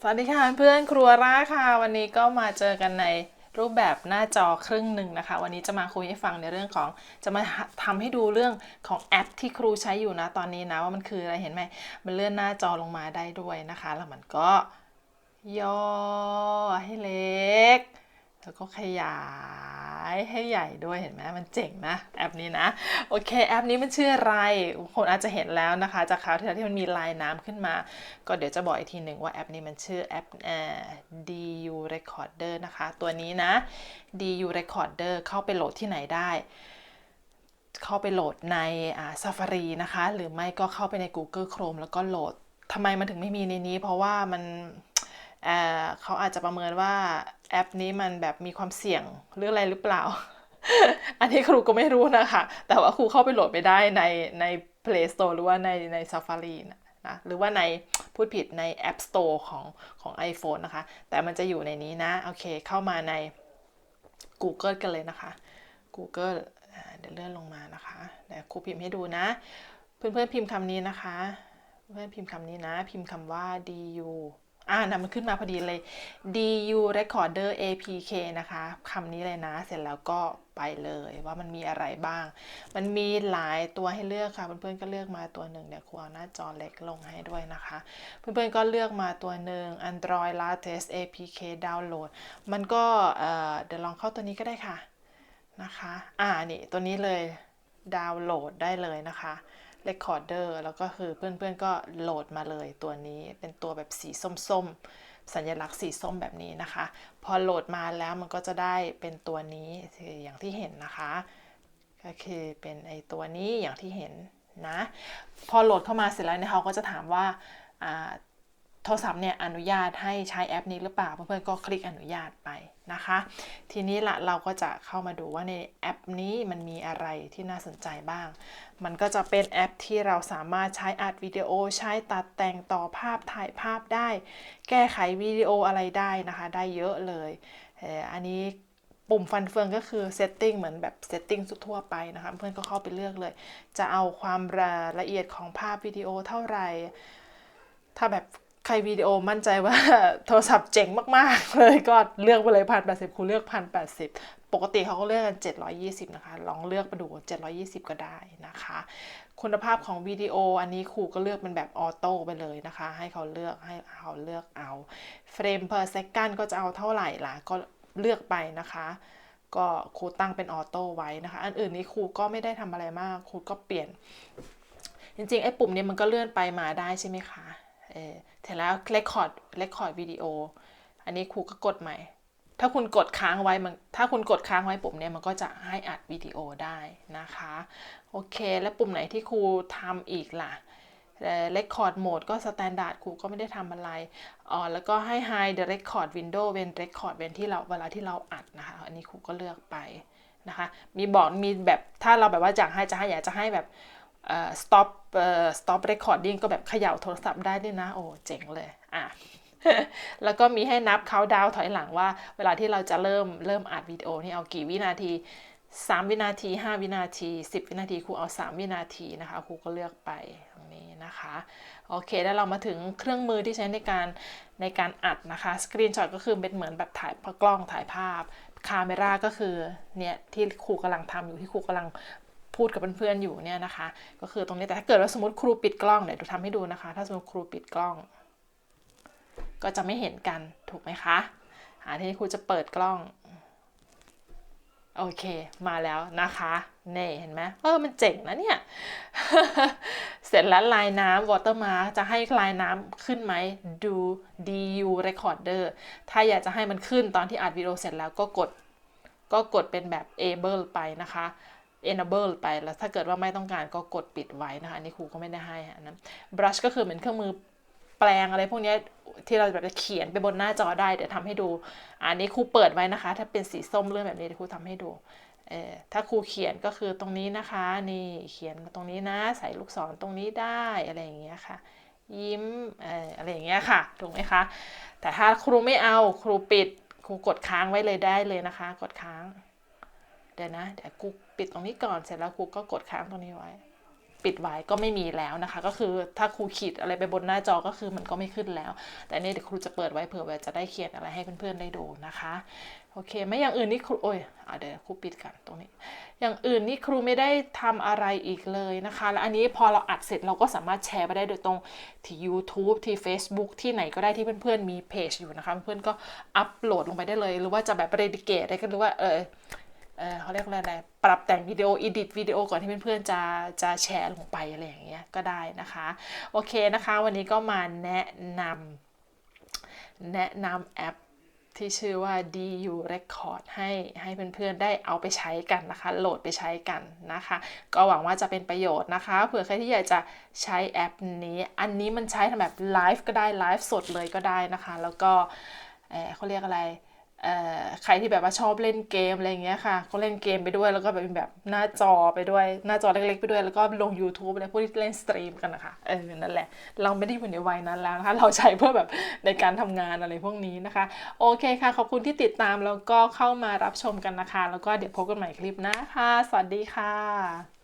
สวัสดีค่ะเพื่อนครัวร่าค่ะ วันนี้ก็มาเจอกันในรูปแบบหน้าจอครึ่งหนึ่งนะคะ วันนี้จะมาคุยให้ฟังในเรื่องของจะมาทำให้ดูเรื่องของแอปที่ครูใช้อยู่นะตอนนี้นะว่ามันคืออะไรเห็นไหมมันเลื่อนหน้าจอลงมาได้ด้วยนะคะ แล้วมันก็ย่อให้เล็ก แล้วก็ขยายให้ใหญ่ด้วยเห็นไหมมันเจ๋งนะแอปนี้นะโอเคแอปนี้มันชื่ออะไรคนอาจจะเห็นแล้วนะคะจากคราวที่แล้วที่มันมีลายน้ำขึ้นมา ก็เดี๋ยวจะบอกอีกทีหนึ่งว่าแอปนี้มันชื่อแอปเอ่อ DU Recorder นะคะ ตัวนี้นะ DU Recorder เข้าไปโหลดที่ไหนได้เข้าไปโหลดในอ่า Safari นะคะ หรือไม่ก็เข้าไปใน Google Chrome แล้วก็โหลดทำไมมันถึงไม่มีในนี้ เพราะว่ามัน เขาอาจจะประเมินว่าแอปนี้มันแบบมีความเสี่ยงหรืออะไรหรือเปล่า อันนี้ครูก็ไม่รู้นะคะ แต่ว่าครูเข้าไปโหลดไปได้ในใน Play Store หรือว่าในใน Safari นะหรือว่าในพูดผิดใน App Store ของของ iPhone นะคะ แต่มันจะอยู่ในนี้นะ โอเค เข้ามาใน Google กันเลยนะคะ Google เดี๋ยวเลื่อนลงมานะคะเดี๋ยวครูพิมพ์ให้ดูนะ เพื่อนๆพิมพ์คำนี้นะคะ เพื่อนพิมพ์คำนี้นะ พิมพ์คำว่า du อ่านะมันขึ้นมาพอดีเลย du recorder apk นะคะคำนี้เลยนะ เสร็จแล้วก็ไปเลยว่ามันมีอะไรบ้าง มันมีหลายตัวให้เลือกค่ะ เพื่อนๆก็เลือกมาตัวหนึ่งเดี๋ยวครูเอาหน้าจอเล็กลงให้ด้วยนะคะ เพื่อนๆก็เลือกมาตัวหนึ่ง Android latest apk download มันก็เอ่อเดี๋ยวลองเข้าตัวนี้ก็ได้ค่ะนะคะ อ่านี่ตัวนี้เลยดาวน์โหลดได้เลยนะคะ Recorder แล้วก็คือเพื่อนๆก็โหลดมาเลยตัวนี้เป็นตัวแบบสีส้มๆ สัญลักษณ์สีส้มแบบนี้นะคะ พอโหลดมาแล้วมันก็จะได้เป็นตัวนี้อย่างที่เห็นนะคะ ก็คือเป็นไอตัวนี้อย่างที่เห็นนะ พอโหลดเข้ามาเสร็จแล้วเนี่ยเขาก็จะถามว่า โทรศัพท์เนี่ยอนุญาตให้ใช้แอปนี้หรือเปล่าเพื่อนๆก็คลิกอนุญาตไปนะคะ ทีนี้ละเราก็จะเข้ามาดูว่าในแอปนี้มันมีอะไรที่น่าสนใจบ้าง มันก็จะเป็นแอปที่เราสามารถใช้อัดวิดีโอใช้ตัดแต่งต่อภาพถ่ายภาพได้ แก้ไขวิดีโออะไรได้นะคะ ได้เยอะเลยเอออันนี้ปุ่มฟันเฟืองก็คือ setting เหมือนแบบ setting ทั่วไปนะคะเพื่อนก็เข้าไปเลือกเลย จะเอาความละเอียดของภาพวิดีโอเท่าไหร่ถ้าแบบ ใครวิดีโอมั่นใจว่าโทรศัพท์เจ๋งมาก ๆ เลยก็เลือกไปเลยพันแปดสิบครูเลือกพันแปดสิบปกติเขาก็เลือกกันเจ็ดร้อยี่สิบนะคะ ลองเลือกไปดูเจ็ดร้อยี่สิบก็ได้นะคะ คุณภาพของวิดีโออันนี้ครูก็เลือกเป็นแบบออโต้ไปเลยนะคะ ให้เขาเลือกให้เขาเลือกเอาเฟรม per second ก็จะเอาเท่าไหร่ล่ะ ก็เลือกไปนะคะ ก็ครูตั้งเป็นออโต้ไว้นะคะ อันอื่นนี้ครูก็ไม่ได้ทำอะไรมาก ครูก็เปลี่ยน จริงๆ ไอ้ปุ่มนี้มันก็เลื่อนไปมาได้ใช่ไหมคะ เออ เสร็จแล้ว record record วิดีโอ อันนี้ครูก็กดใหม่ ถ้าคุณกดค้างไว้มันถ้าคุณกดค้างไว้ปุ่มเนี้ยมันก็จะให้อัดวิดีโอได้นะคะ โอเค แล้วปุ่มไหนที่ครูทำอีกล่ะเอ่อ record mode ก็ standard ครูก็ไม่ได้ทำอะไรอ๋อแล้วก็ให้ hide the record window เว้น record เว้นที่เราเวลาที่เราอัดนะคะ อันนี้ครูก็เลือกไปนะคะ มีบอกมีแบบถ้าเราแบบว่าอยากให้จะให้อยากจะให้แบบ stop stop recording ก็แบบเขย่าโทรศัพท์ได้ด้วยนะ โอ้เจ๋งเลยอะแล้วก็มีให้นับเขาดาวถอยหลังว่า เวลาที่เราจะเริ่มเริ่มอัดวิดีโอนี่เอากี่วินาที 3 วินาที 5 วินาที 10 วินาทีครูเอา 3 วินาทีนะคะครูก็เลือกไปตรงนี้นะคะโอเคแล้วเรามาถึงเครื่องมือที่ใช้ในการในการอัดนะคะสกรีนช็อตก็คือเป็นเหมือนแบบถ่ายกล้องถ่ายภาพคาเมราก็คือเนี่ยที่ครูกำลังทำอยู่ที่ครูกำลัง พูดกับเพื่อนๆอยู่เนี่ยนะคะ ก็คือตรงนี้แต่ถ้าเกิดว่าสมมติครูปิดกล้องเดี๋ยวดูทำให้ดูนะคะ ถ้าสมมติครูปิดกล้อง ก็จะไม่เห็นกันถูกไหมคะอ่าทีนี้ครูจะเปิดกล้องโอเค มาแล้วนะคะเน่เห็นไหมเออมันเจ๋งนะเนี่ย เสร็จแล้วลายน้ำ watermark จะให้ลายน้ำขึ้นไหมดู du recorder ถ้าอยากจะให้มันขึ้นตอนที่อัดวิดีโอเสร็จแล้วก็กด ก็กดเป็นแบบ able ไปนะคะ enable ไปแล้วถ้าเกิดว่าไม่ต้องการก็กดปิดไว้นะคะอันนี้ครูก็ไม่ได้ให้อันนั้น brush ก็คือเหมือนเครื่องมือแปลงอะไรพวกนี้ที่เราแบบจะเขียนไปบนหน้าจอได้เดี๋ยวทำให้ดู อันนี้ครูเปิดไว้นะคะ ถ้าเป็นสีส้มเรื่องแบบนี้ครูทำให้ดูเออถ้าครูเขียนก็คือตรงนี้นะคะ นี่เขียนตรงนี้นะ ใส่ลูกศรตรงนี้ได้อะไรอย่างเงี้ยค่ะ ยิ้มเอออะไรอย่างเงี้ยค่ะถูกไหมคะแต่ถ้าครูไม่เอาครูปิดครูกดค้างไว้เลยได้เลยนะคะ กดค้าง เดี๋ยวนะเดี๋ยวกูปิดตรงนี้ก่อนเสร็จแล้วกูก็กดค้างตรงนี้ไว้ ปิดไว้ก็ไม่มีแล้วนะคะ ก็คือถ้าครูขีดอะไรไปบนหน้าจอก็คือมันก็ไม่ขึ้นแล้ว แต่นี่เดี๋ยวครูจะเปิดไว้เผื่อว่าจะได้เขียนอะไรให้เพื่อนๆได้ดูนะคะโอเคไหม่อย่างอื่นนี่ครูโอ้ยอเดี๋ยวครูปิดกันตรงนี้ อย่างอื่นนี่ครูไม่ได้ทำอะไรอีกเลยนะคะ และอันนี้พอเราอัดเสร็จเราก็สามารถแชร์ไปได้โดยตรงที่ YouTube ที่ Facebook ที่ไหนก็ได้ที่เพื่อนๆมีเพจอยู่นะคะ เพื่อนๆก็อัปโหลดลงไปได้เลย หรือว่าจะแบบเรดิเกตอะไรก็หรือว่าเออ เขาเรียกอะไรปรับแต่งวิดีโออิดิทวิดีโอก่อนที่เพื่อนๆจะจะแชร์ลงไปอะไรอย่างเงี้ยก็ได้นะคะ โอเคนะคะ วันนี้ก็มาแนะนำแนะนำแอปที่ชื่อว่า DU Record ให้ให้เพื่อนๆได้เอาไปใช้กันนะคะ โหลดไปใช้กันนะคะ ก็หวังว่าจะเป็นประโยชน์นะคะ เผื่อใครที่อยากจะใช้แอปนี้ อันนี้มันใช้ทำแบบไลฟ์ก็ได้ไลฟ์สดเลยก็ได้นะคะ แล้วก็เขาเรียกอะไร ใครที่แบบว่าชอบเล่นเกมอะไรอย่างเงี้ยค่ะก็เล่นเกมไปด้วยแล้วก็แบบเป็นแบบหน้าจอไปด้วยหน้าจอเล็กๆไปด้วยแล้วก็ลง YouTube อะไรพวกที่เล่นสตรีมกันนะคะเออนั่นแหละ เราไม่ได้อยู่ในวัยนั้นแล้วนะคะเราใช้เพื่อแบบในการทำงานอะไรพวกนี้นะคะ โอเคค่ะ ขอบคุณที่ติดตามแล้วก็เข้ามารับชมกันนะคะ แล้วก็เดี๋ยวพบกันใหม่คลิปหน้าค่ะ สวัสดีค่ะ